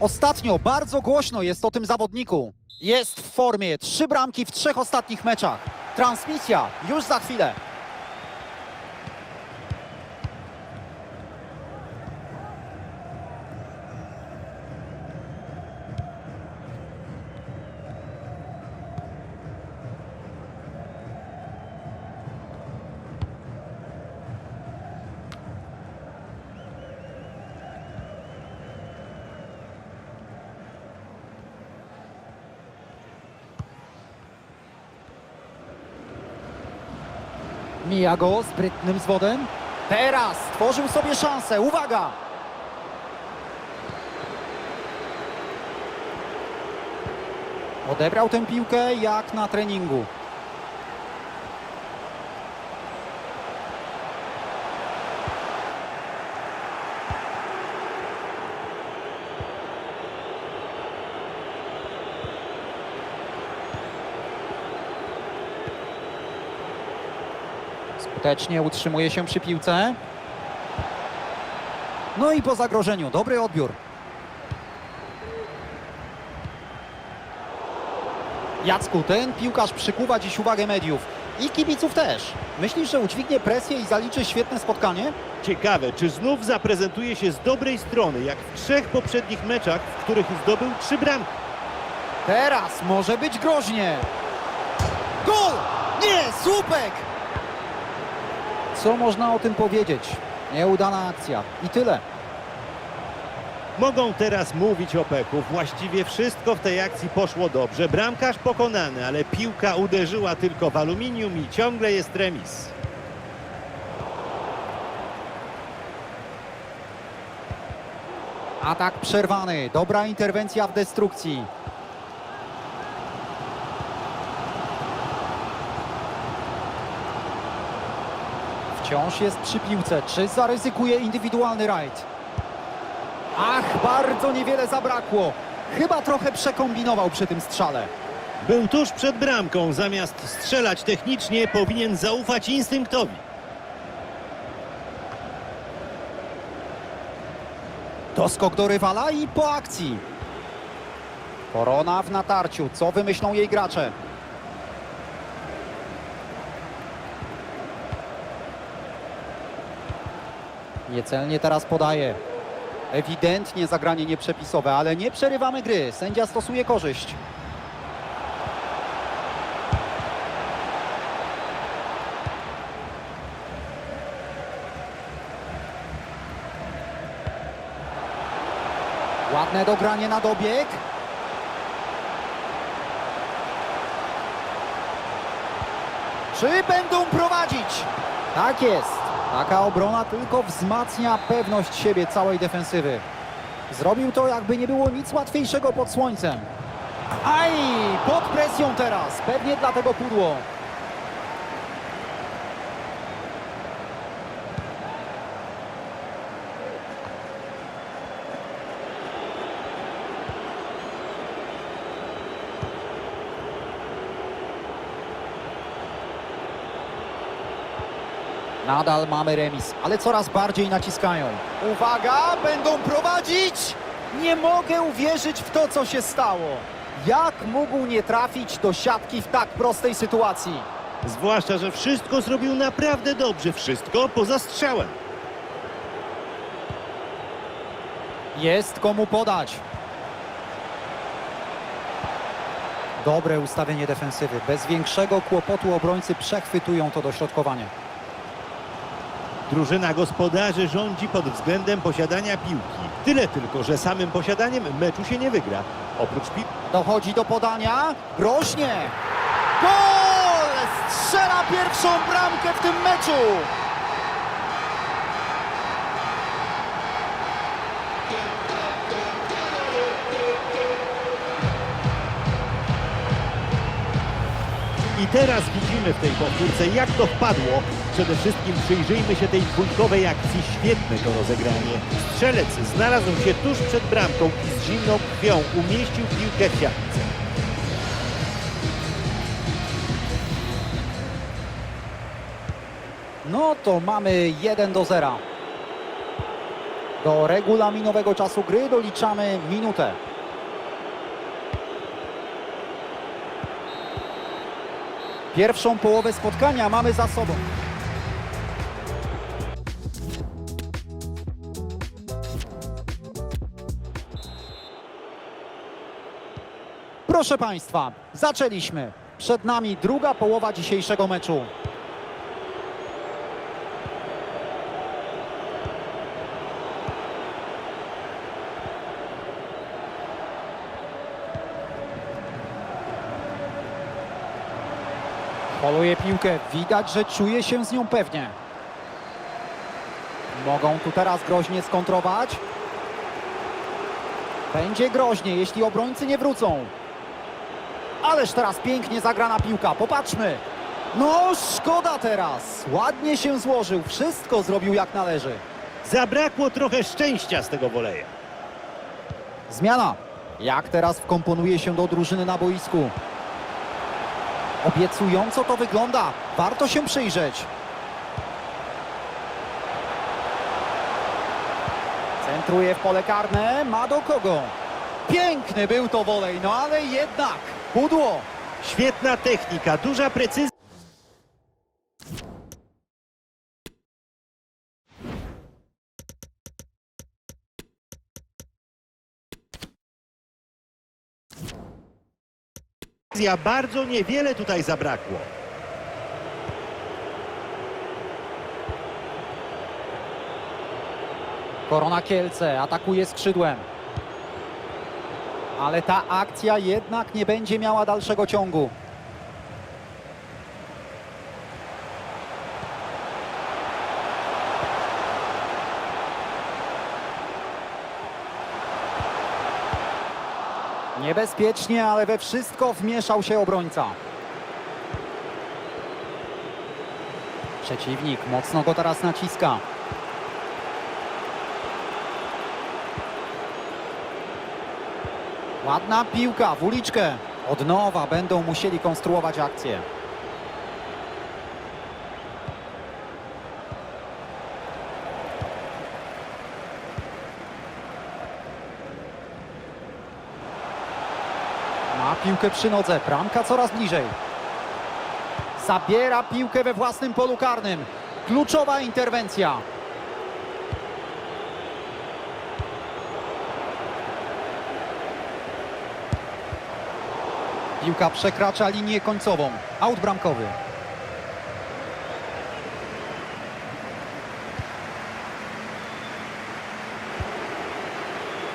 Ostatnio bardzo głośno jest o tym zawodniku. Jest w formie, trzy bramki w trzech ostatnich meczach. Transmisja już za chwilę. Mija go sprytnym zwodem. Teraz stworzył sobie szansę. Uwaga! Odebrał tę piłkę jak na treningu. Skutecznie utrzymuje się przy piłce. No i po zagrożeniu, dobry odbiór. Jacku, ten piłkarz przykuwa dziś uwagę mediów i kibiców też. Myślisz, że udźwignie presję i zaliczy świetne spotkanie? Ciekawe, czy znów zaprezentuje się z dobrej strony, jak w trzech poprzednich meczach, w których zdobył trzy bramki. Teraz może być groźnie. Gol! Nie, słupek! Co można o tym powiedzieć? Nieudana akcja. I tyle. Mogą teraz mówić o Peku. Właściwie wszystko w tej akcji poszło dobrze. Bramkarz pokonany, ale piłka uderzyła tylko w aluminium i ciągle jest remis. Atak przerwany. Dobra interwencja w destrukcji. Wciąż jest przy piłce. Czy zaryzykuje indywidualny rajd? Ach, bardzo niewiele zabrakło. Chyba trochę przekombinował przy tym strzale. Był tuż przed bramką. Zamiast strzelać technicznie, powinien zaufać instynktowi. Doskok do rywala i po akcji. Korona w natarciu. Co wymyślą jej gracze? Niecelnie teraz podaje. Ewidentnie zagranie nieprzepisowe, ale nie przerywamy gry. Sędzia stosuje korzyść. Ładne dogranie na dobieg. Czy będą prowadzić? Tak jest. Taka obrona tylko wzmacnia pewność siebie całej defensywy. Zrobił to jakby nie było nic łatwiejszego pod słońcem. Aj, pod presją teraz. Pewnie dlatego pudło. Nadal mamy remis, ale coraz bardziej naciskają. Uwaga, będą prowadzić! Nie mogę uwierzyć w to, co się stało. Jak mógł nie trafić do siatki w tak prostej sytuacji? Zwłaszcza, że wszystko zrobił naprawdę dobrze. Wszystko poza strzałem. Jest komu podać. Dobre ustawienie defensywy. Bez większego kłopotu obrońcy przechwytują to dośrodkowanie. Drużyna gospodarzy rządzi pod względem posiadania piłki. Tyle tylko, że samym posiadaniem meczu się nie wygra. Oprócz piłki. Dochodzi do podania. Groźnie. Gol! Strzela pierwszą bramkę w tym meczu. I teraz widzimy w tej powtórce, jak to wpadło. Przede wszystkim przyjrzyjmy się tej dwójkowej akcji. Świetne to rozegranie. Strzelec znalazł się tuż przed bramką i z zimną krwią umieścił piłkę w siatce. No to mamy 1 do 0. Do regulaminowego czasu gry doliczamy minutę. Pierwszą połowę spotkania mamy za sobą. Proszę Państwa, zaczęliśmy. Przed nami druga połowa dzisiejszego meczu. Poluje piłkę, widać, że czuje się z nią pewnie. Mogą tu teraz groźnie skontrować. Będzie groźnie, jeśli obrońcy nie wrócą. Ależ teraz pięknie zagrana piłka, popatrzmy. No, szkoda teraz. Ładnie się złożył, wszystko zrobił jak należy. Zabrakło trochę szczęścia z tego woleja. Zmiana. Jak teraz wkomponuje się do drużyny na boisku? Obiecująco to wygląda. Warto się przyjrzeć. Centruje w pole karne. Ma do kogo? Piękny był to wolej, no ale jednak pudło. Świetna technika, duża precyzja. Bardzo niewiele tutaj zabrakło. Korona Kielce atakuje skrzydłem. Ale ta akcja jednak nie będzie miała dalszego ciągu. Niebezpiecznie, ale we wszystko wmieszał się obrońca. Przeciwnik mocno go teraz naciska. Ładna piłka w uliczkę. Od nowa będą musieli konstruować akcję. Ma piłkę przy nodze. Bramka coraz bliżej. Zabiera piłkę we własnym polu karnym. Kluczowa interwencja. Piłka przekracza linię końcową. Aut bramkowy.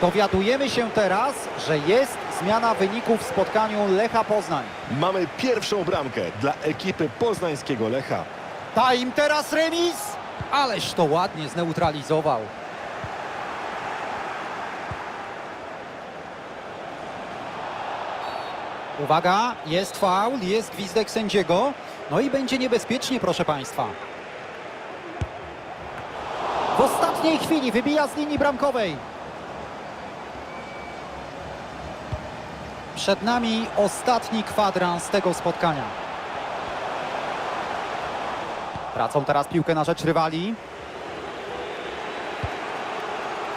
Dowiadujemy się teraz, że jest zmiana wyników w spotkaniu Lecha Poznań. Mamy pierwszą bramkę dla ekipy poznańskiego Lecha. Ta im teraz remis! Ależ to ładnie zneutralizował. Uwaga, jest faul, jest gwizdek sędziego. No i będzie niebezpiecznie, proszę Państwa. W ostatniej chwili wybija z linii bramkowej. Przed nami ostatni kwadrans tego spotkania. Tracą teraz piłkę na rzecz rywali.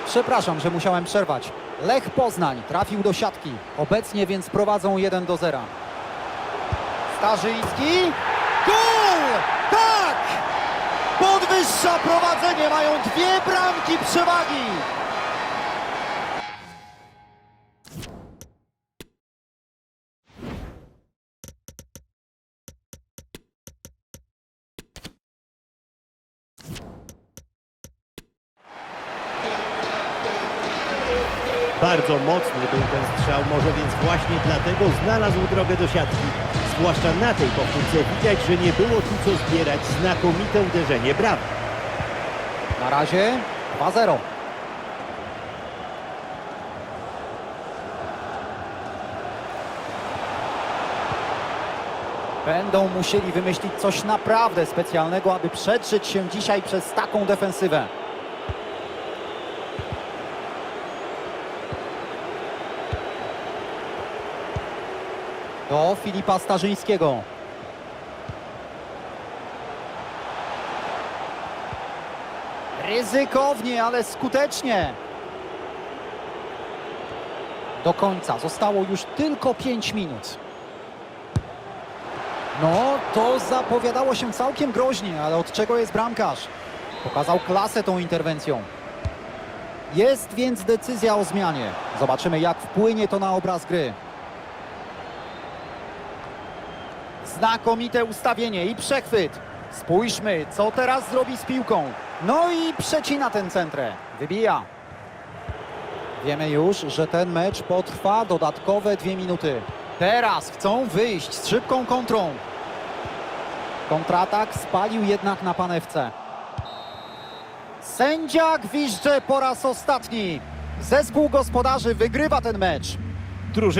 Przepraszam, że musiałem przerwać. Lech Poznań trafił do siatki. Obecnie więc prowadzą 1 do 0. Starzyński. Gol! Tak! Podwyższa prowadzenie. Mają dwie bramki przewagi. Bardzo mocny był ten strzał, może więc właśnie dlatego znalazł drogę do siatki. Zwłaszcza na tej powtórce widać, że nie było tu co zbierać. Znakomite uderzenie, brawo. Na razie 2-0. Będą musieli wymyślić coś naprawdę specjalnego, aby przedrzeć się dzisiaj przez taką defensywę. Do Filipa Starzyńskiego. Ryzykownie, ale skutecznie. Do końca zostało już tylko 5 minut. No, to zapowiadało się całkiem groźnie, ale od czego jest bramkarz? Pokazał klasę tą interwencją. Jest więc decyzja o zmianie. Zobaczymy, jak wpłynie to na obraz gry. Znakomite ustawienie i przechwyt. Spójrzmy, co teraz zrobi z piłką. No i przecina ten centrę. Wybija. Wiemy już, że ten mecz potrwa dodatkowe dwie minuty. Teraz chcą wyjść z szybką kontrą. Kontratak spalił jednak na panewce. Sędzia gwizdże po raz ostatni. Zespół gospodarzy wygrywa ten mecz. Drużyna